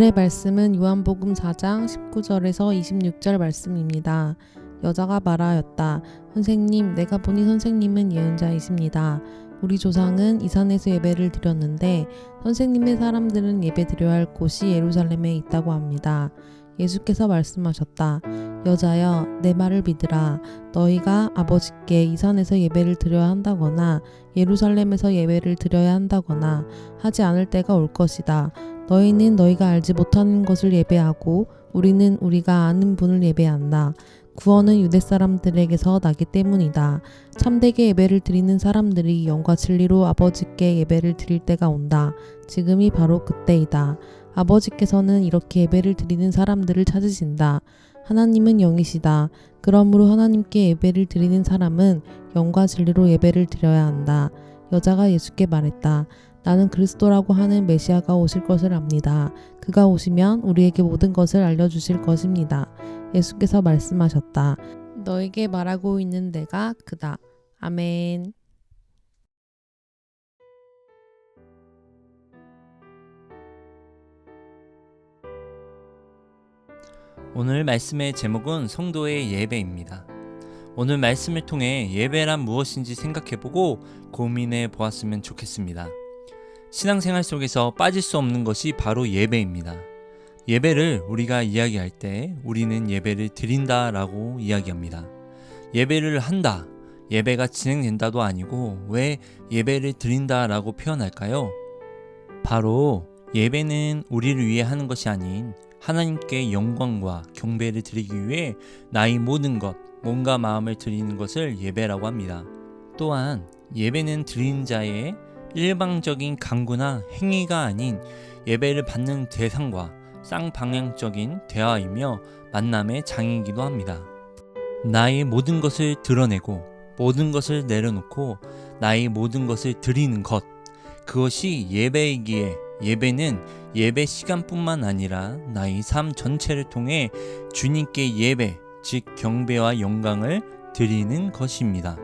오늘의 말씀은 요한복음 4장 19절에서 26절 말씀입니다. 여자가 말하였다. 선생님, 내가 보니 선생님은 예언자이십니다. 우리 조상은 이 산에서 예배를 드렸는데 선생님의 사람들은 예배 드려야 할 곳이 예루살렘에 있다고 합니다. 예수께서 말씀하셨다. 여자여, 내 말을 믿으라. 너희가 아버지께 이 산에서 예배를 드려야 한다거나 예루살렘에서 예배를 드려야 한다거나 하지 않을 때가 올 것이다. 너희는 너희가 알지 못하는 것을 예배하고 우리는 우리가 아는 분을 예배한다. 구원은 유대 사람들에게서 나기 때문이다. 참되게 예배를 드리는 사람들이 영과 진리로 아버지께 예배를 드릴 때가 온다. 지금이 바로 그때이다. 아버지께서는 이렇게 예배를 드리는 사람들을 찾으신다. 하나님은 영이시다. 그러므로 하나님께 예배를 드리는 사람은 영과 진리로 예배를 드려야 한다. 여자가 예수께 말했다. 나는 그리스도라고 하는 메시아가 오실 것을 압니다. 그가 오시면 우리에게 모든 것을 알려주실 것입니다. 예수께서 말씀하셨다. 너에게 말하고 있는 내가 그다. 아멘. 오늘 말씀의 제목은 성도의 예배입니다. 오늘 말씀을 통해 예배란 무엇인지 생각해보고 고민해 보았으면 좋겠습니다. 신앙생활 속에서 빠질 수 없는 것이 바로 예배입니다. 예배를 우리가 이야기할 때 우리는 예배를 드린다 라고 이야기합니다. 예배를 한다, 예배가 진행된다도 아니고 왜 예배를 드린다 라고 표현할까요? 바로 예배는 우리를 위해 하는 것이 아닌 하나님께 영광과 경배를 드리기 위해 나의 모든 것, 몸과 마음을 드리는 것을 예배라고 합니다. 또한 예배는 드리는 자의 일방적인 강구나 행위가 아닌 예배를 받는 대상과 쌍방향적인 대화이며 만남의 장이기도 합니다. 나의 모든 것을 드러내고 모든 것을 내려놓고 나의 모든 것을 드리는 것 그것이 예배이기에 예배는 예배 시간뿐만 아니라 나의 삶 전체를 통해 주님께 예배, 즉 경배와 영광을 드리는 것입니다.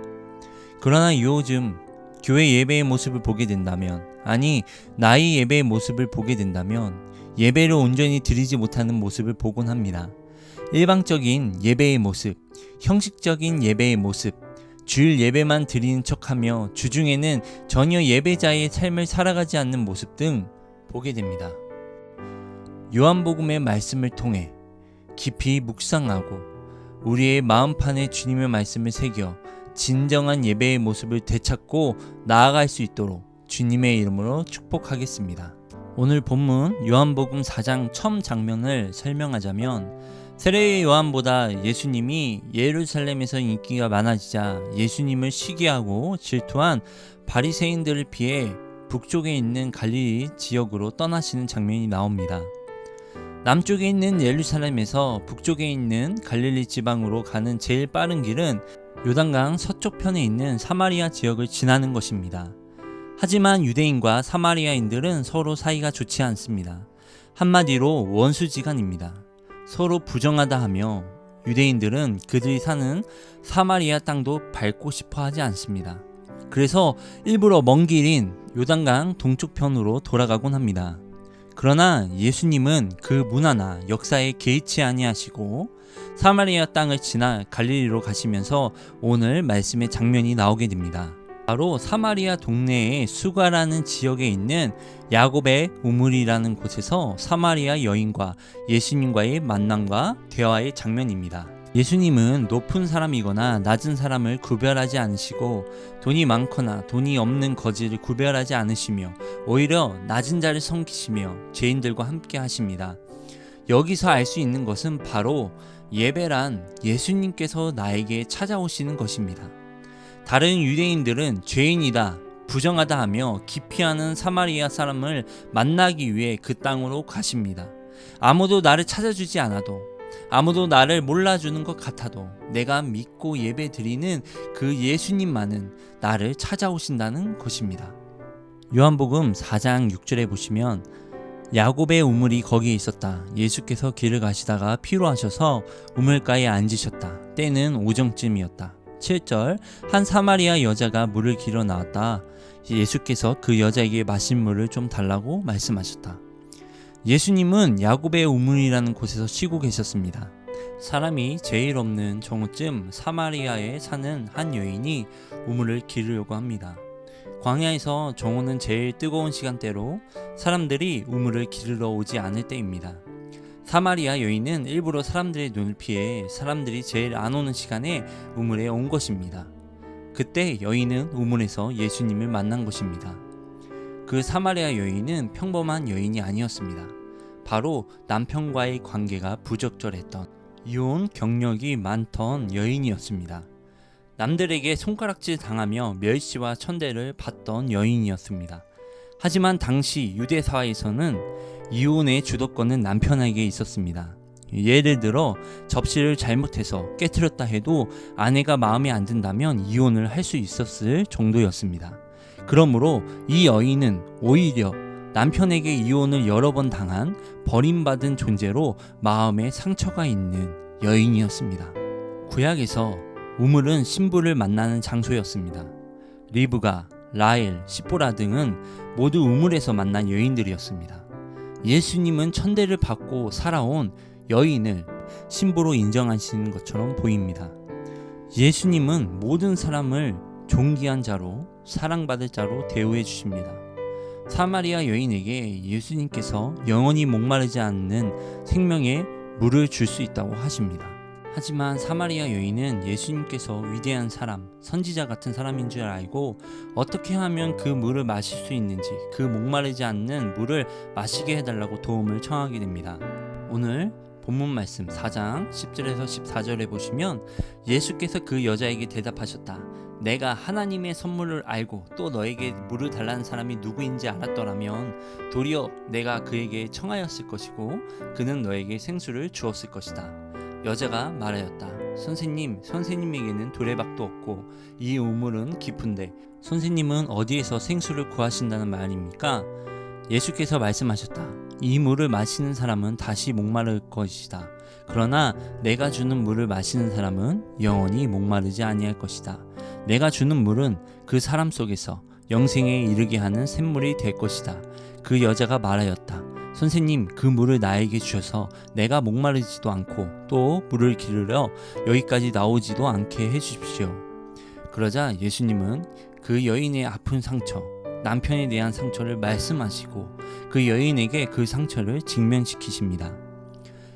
그러나 요즘 교회 예배의 모습을 보게 된다면, 아니, 나의 예배의 모습을 보게 된다면, 예배를 온전히 드리지 못하는 모습을 보곤 합니다. 일방적인 예배의 모습, 형식적인 예배의 모습, 주일 예배만 드리는 척하며 주중에는 전혀 예배자의 삶을 살아가지 않는 모습 등 보게 됩니다. 요한복음의 말씀을 통해 깊이 묵상하고 우리의 마음판에 주님의 말씀을 새겨 진정한 예배의 모습을 되찾고 나아갈 수 있도록 주님의 이름으로 축복하겠습니다. 오늘 본문 요한복음 4장 첨 장면을 설명하자면 세례의 요한보다 예수님이 예루살렘에서 인기가 많아지자 예수님을 시기하고 질투한 바리새인들을 피해 북쪽에 있는 갈릴리 지역으로 떠나시는 장면이 나옵니다. 남쪽에 있는 예루살렘에서 북쪽에 있는 갈릴리 지방으로 가는 제일 빠른 길은 요단강 서쪽 편에 있는 사마리아 지역을 지나는 것입니다. 하지만 유대인과 사마리아인들은 서로 사이가 좋지 않습니다. 한마디로 원수지간입니다. 서로 부정하다 하며 유대인들은 그들이 사는 사마리아 땅도 밟고 싶어 하지 않습니다. 그래서 일부러 먼 길인 요단강 동쪽편으로 돌아가곤 합니다. 그러나 예수님은 그 문화나 역사에 개의치 아니하시고 사마리아 땅을 지나 갈릴리로 가시면서 오늘 말씀의 장면이 나오게 됩니다. 바로 사마리아 동네의 수가라는 지역에 있는 야곱의 우물이라는 곳에서 사마리아 여인과 예수님과의 만남과 대화의 장면입니다. 예수님은 높은 사람이거나 낮은 사람을 구별하지 않으시고 돈이 많거나 돈이 없는 거지를 구별하지 않으시며 오히려 낮은 자를 섬기시며 죄인들과 함께 하십니다. 여기서 알 수 있는 것은 바로 예배란 예수님께서 나에게 찾아오시는 것입니다. 다른 유대인들은 죄인이다, 부정하다 하며 기피하는 사마리아 사람을 만나기 위해 그 땅으로 가십니다. 아무도 나를 찾아주지 않아도 아무도 나를 몰라주는 것 같아도 내가 믿고 예배 드리는 그 예수님만은 나를 찾아오신다는 것입니다. 요한복음 4장 6절에 보시면 야곱의 우물이 거기에 있었다. 예수께서 길을 가시다가 피로하셔서 우물가에 앉으셨다. 때는 오정쯤이었다. 7절 한 사마리아 여자가 물을 길어 나왔다. 예수께서 그 여자에게 마신 물을 좀 달라고 말씀하셨다. 예수님은 야곱의 우물이라는 곳에서 쉬고 계셨습니다. 사람이 제일 없는 정오쯤 사마리아에 사는 한 여인이 우물을 기르려고 합니다. 광야에서 정오는 제일 뜨거운 시간대로 사람들이 우물을 기르러 오지 않을 때입니다. 사마리아 여인은 일부러 사람들의 눈을 피해 사람들이 제일 안 오는 시간에 우물에 온 것입니다. 그때 여인은 우물에서 예수님을 만난 것입니다. 그 사마리아 여인은 평범한 여인이 아니었습니다. 바로 남편과의 관계가 부적절했던 이혼 경력이 많던 여인이었습니다. 남들에게 손가락질 당하며 멸시와 천대를 받던 여인이었습니다. 하지만 당시 유대 사회에서는 이혼의 주도권은 남편에게 있었습니다. 예를 들어 접시를 잘못해서 깨뜨렸다 해도 아내가 마음에 안 든다면 이혼을 할 수 있었을 정도였습니다. 그러므로 이 여인은 오히려 남편에게 이혼을 여러 번 당한 버림받은 존재로 마음에 상처가 있는 여인이었습니다. 구약에서 우물은 신부를 만나는 장소였습니다. 리브가, 라엘, 시보라 등은 모두 우물에서 만난 여인들이었습니다. 예수님은 천대를 받고 살아온 여인을 신부로 인정하시는 것처럼 보입니다. 예수님은 모든 사람을 존귀한 자로 사랑받을 자로 대우해 주십니다. 사마리아 여인에게 예수님께서 영원히 목마르지 않는 생명의 물을 줄 수 있다고 하십니다. 하지만 사마리아 여인은 예수님께서 위대한 사람, 선지자 같은 사람인 줄 알고 어떻게 하면 그 물을 마실 수 있는지 그 목마르지 않는 물을 마시게 해달라고 도움을 청하게 됩니다. 오늘 본문 말씀 4장 10절에서 14절에 보시면 예수께서 그 여자에게 대답하셨다. 내가 하나님의 선물을 알고 또 너에게 물을 달라는 사람이 누구인지 알았더라면 도리어 내가 그에게 청하였을 것이고 그는 너에게 생수를 주었을 것이다. 여자가 말하였다. 선생님, 선생님에게는 도래박도 없고 이 우물은 깊은데 선생님은 어디에서 생수를 구하신다는 말입니까? 예수께서 말씀하셨다. 이 물을 마시는 사람은 다시 목마를 것이다. 그러나 내가 주는 물을 마시는 사람은 영원히 목마르지 아니할 것이다. 내가 주는 물은 그 사람 속에서 영생에 이르게 하는 샘물이 될 것이다. 그 여자가 말하였다. 선생님, 그 물을 나에게 주셔서 내가 목마르지도 않고 또 물을 기르려 여기까지 나오지도 않게 해주십시오. 그러자 예수님은 그 여인의 아픈 상처, 남편에 대한 상처를 말씀하시고 그 여인에게 그 상처를 직면시키십니다.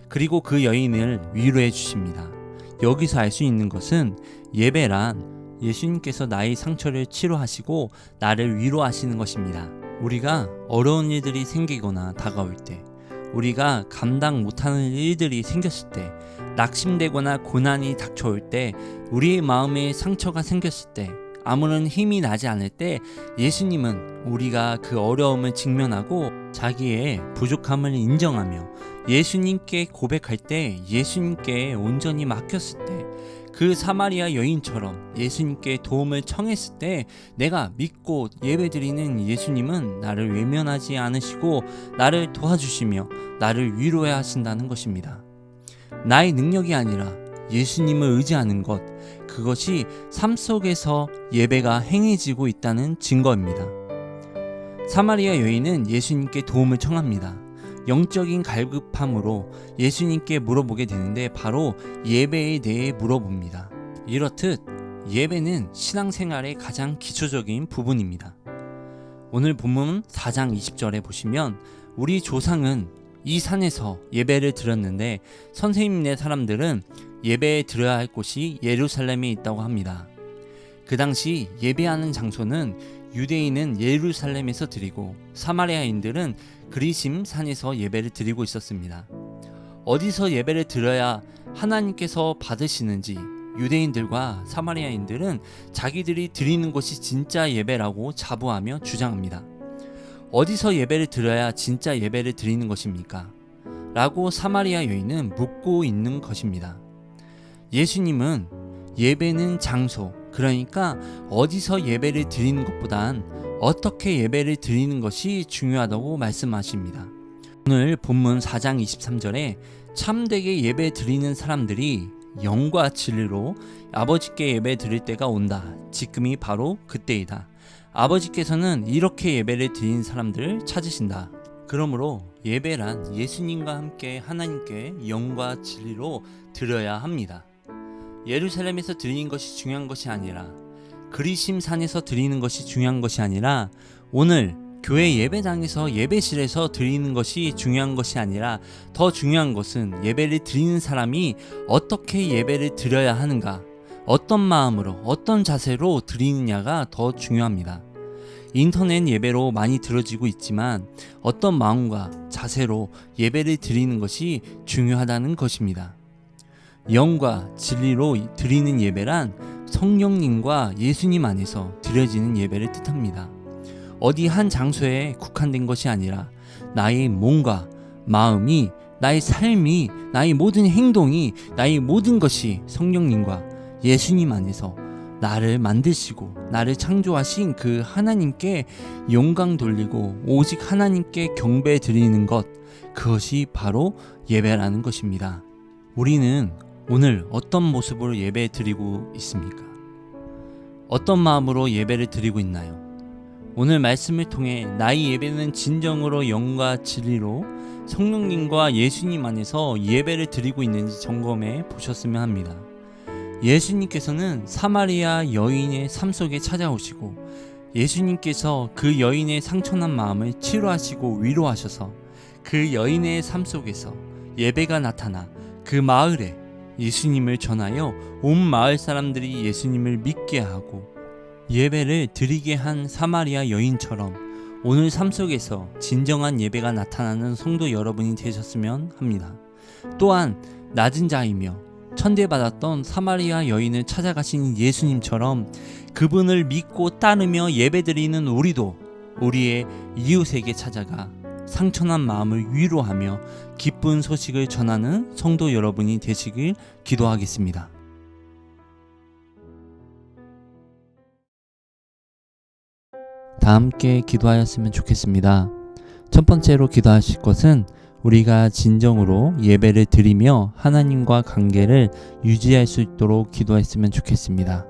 그리고 그 여인을 위로해 주십니다. 여기서 알 수 있는 것은 예배란 예수님께서 나의 상처를 치료하시고 나를 위로하시는 것입니다. 우리가 어려운 일들이 생기거나 다가올 때, 우리가 감당 못하는 일들이 생겼을 때, 낙심되거나 고난이 닥쳐올 때, 우리의 마음에 상처가 생겼을 때, 아무런 힘이 나지 않을 때 예수님은 우리가 그 어려움을 직면하고 자기의 부족함을 인정하며 예수님께 고백할 때 예수님께 온전히 맡겼을 때 그 사마리아 여인처럼 예수님께 도움을 청했을 때 내가 믿고 예배드리는 예수님은 나를 외면하지 않으시고 나를 도와주시며 나를 위로해 하신다는 것입니다. 나의 능력이 아니라 예수님을 의지하는 것, 그것이 삶 속에서 예배가 행해지고 있다는 증거입니다. 사마리아 여인은 예수님께 도움을 청합니다. 영적인 갈급함으로 예수님께 물어보게 되는데 바로 예배에 대해 물어봅니다. 이렇듯 예배는 신앙생활의 가장 기초적인 부분입니다. 오늘 본문 4장 20절에 보시면 우리 조상은 이 산에서 예배를 드렸는데 선생님네 사람들은 예배에 드려야 할 곳이 예루살렘에 있다고 합니다. 그 당시 예배하는 장소는 유대인은 예루살렘에서 드리고 사마리아인들은 그리심 산에서 예배를 드리고 있었습니다. 어디서 예배를 드려야 하나님께서 받으시는지 유대인들과 사마리아인들은 자기들이 드리는 것이 진짜 예배라고 자부하며 주장합니다. 어디서 예배를 드려야 진짜 예배를 드리는 것입니까? 라고 사마리아 여인은 묻고 있는 것입니다. 예수님은 예배는 장소, 그러니까 어디서 예배를 드리는 것보단 어떻게 예배를 드리는 것이 중요하다고 말씀하십니다. 오늘 본문 4장 23절에 참되게 예배 드리는 사람들이 영과 진리로 아버지께 예배 드릴 때가 온다. 지금이 바로 그때이다. 아버지께서는 이렇게 예배를 드리는 사람들을 찾으신다. 그러므로 예배란 예수님과 함께 하나님께 영과 진리로 드려야 합니다. 예루살렘에서 드리는 것이 중요한 것이 아니라 그리심 산에서 드리는 것이 중요한 것이 아니라 오늘 교회 예배당에서 예배실에서 드리는 것이 중요한 것이 아니라 더 중요한 것은 예배를 드리는 사람이 어떻게 예배를 드려야 하는가, 어떤 마음으로, 어떤 자세로 드리느냐가 더 중요합니다. 인터넷 예배로 많이 들어지고 있지만 어떤 마음과 자세로 예배를 드리는 것이 중요하다는 것입니다. 영과 진리로 드리는 예배란 성령님과 예수님 안에서 드려지는 예배를 뜻합니다. 어디 한 장소에 국한된 것이 아니라 나의 몸과 마음이 나의 삶이 나의 모든 행동이 나의 모든 것이 성령님과 예수님 안에서 나를 만드시고 나를 창조하신 그 하나님께 영광 돌리고 오직 하나님께 경배 드리는 것 그것이 바로 예배라는 것입니다. 우리는 오늘 어떤 모습으로 예배 드리고 있습니까? 어떤 마음으로 예배를 드리고 있나요? 오늘 말씀을 통해 나의 예배는 진정으로 영과 진리로 성령님과 예수님 안에서 예배를 드리고 있는지 점검해 보셨으면 합니다. 예수님께서는 사마리아 여인의 삶 속에 찾아오시고 예수님께서 그 여인의 상처난 마음을 치료하시고 위로하셔서 그 여인의 삶 속에서 예배가 나타나 그 마을에 예수님을 전하여 온 마을 사람들이 예수님을 믿게 하고 예배를 드리게 한 사마리아 여인처럼 오늘 삶 속에서 진정한 예배가 나타나는 성도 여러분이 되셨으면 합니다. 또한 낮은 자이며 천대받았던 사마리아 여인을 찾아가신 예수님처럼 그분을 믿고 따르며 예배드리는 우리도 우리의 이웃에게 찾아가 상처난 마음을 위로하며 기쁜 소식을 전하는 성도 여러분이 되시길 기도하겠습니다. 다 함께 기도하였으면 좋겠습니다. 첫 번째로 기도하실 것은 우리가 진정으로 예배를 드리며 하나님과 관계를 유지할 수 있도록 기도했으면 좋겠습니다.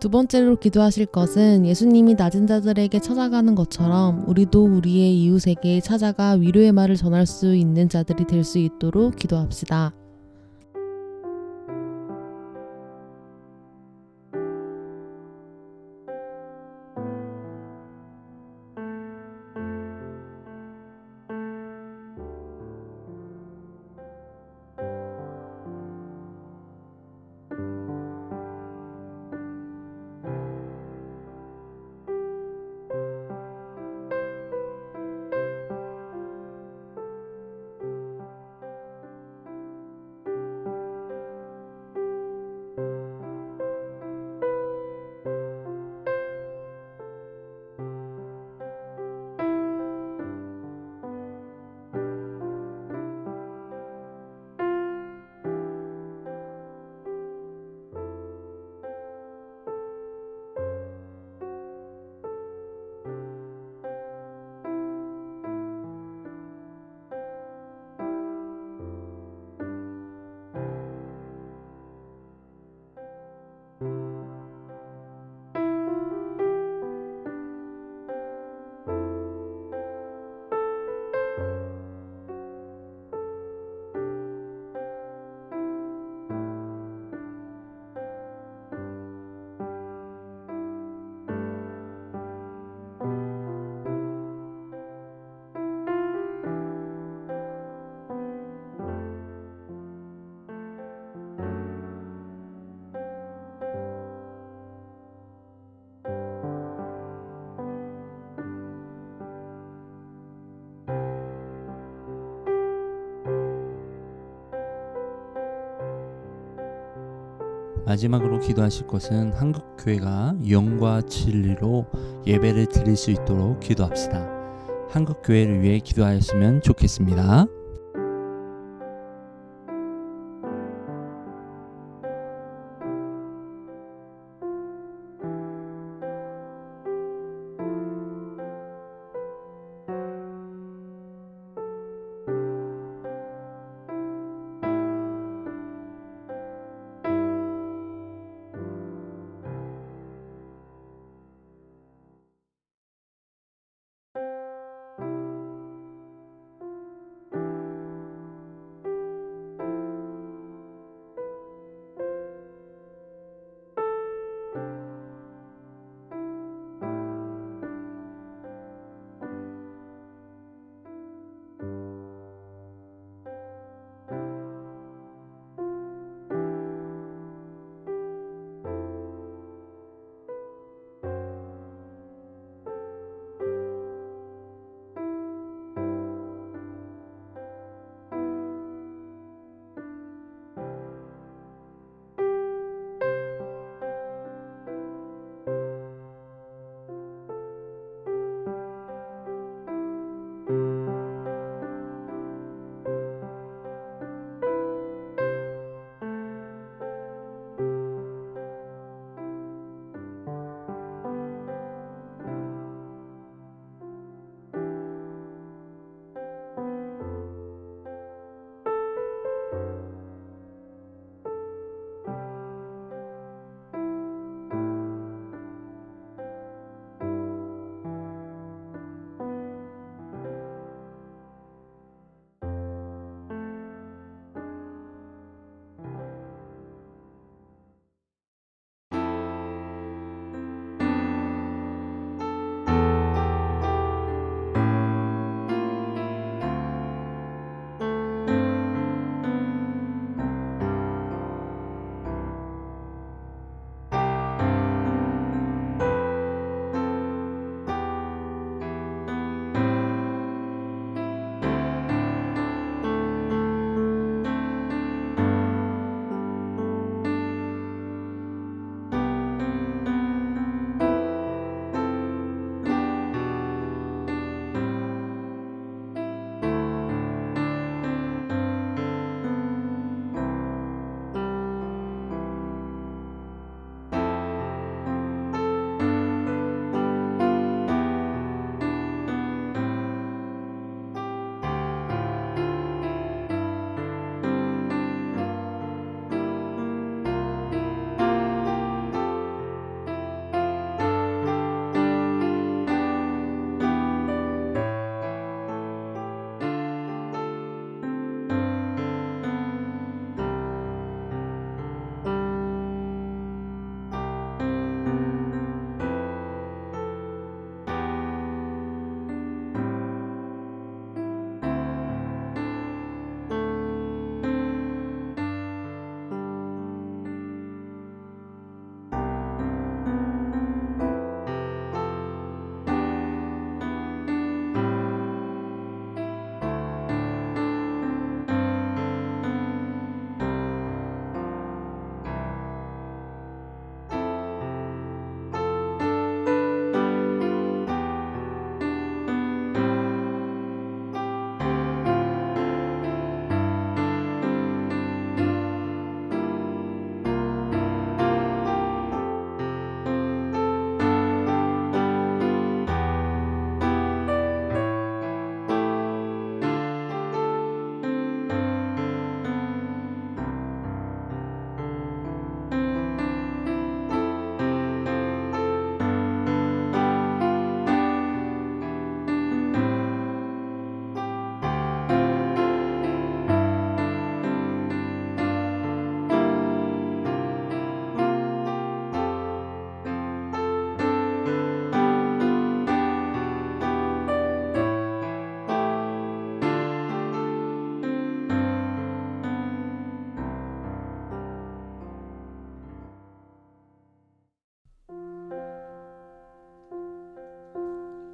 두 번째로 기도하실 것은 예수님이 낮은 자들에게 찾아가는 것처럼 우리도 우리의 이웃에게 찾아가 위로의 말을 전할 수 있는 자들이 될 수 있도록 기도합시다. 마지막으로 기도하실 것은 한국 교회가 영과 진리로 예배를 드릴 수 있도록 기도합시다. 한국 교회를 위해 기도하였으면 좋겠습니다.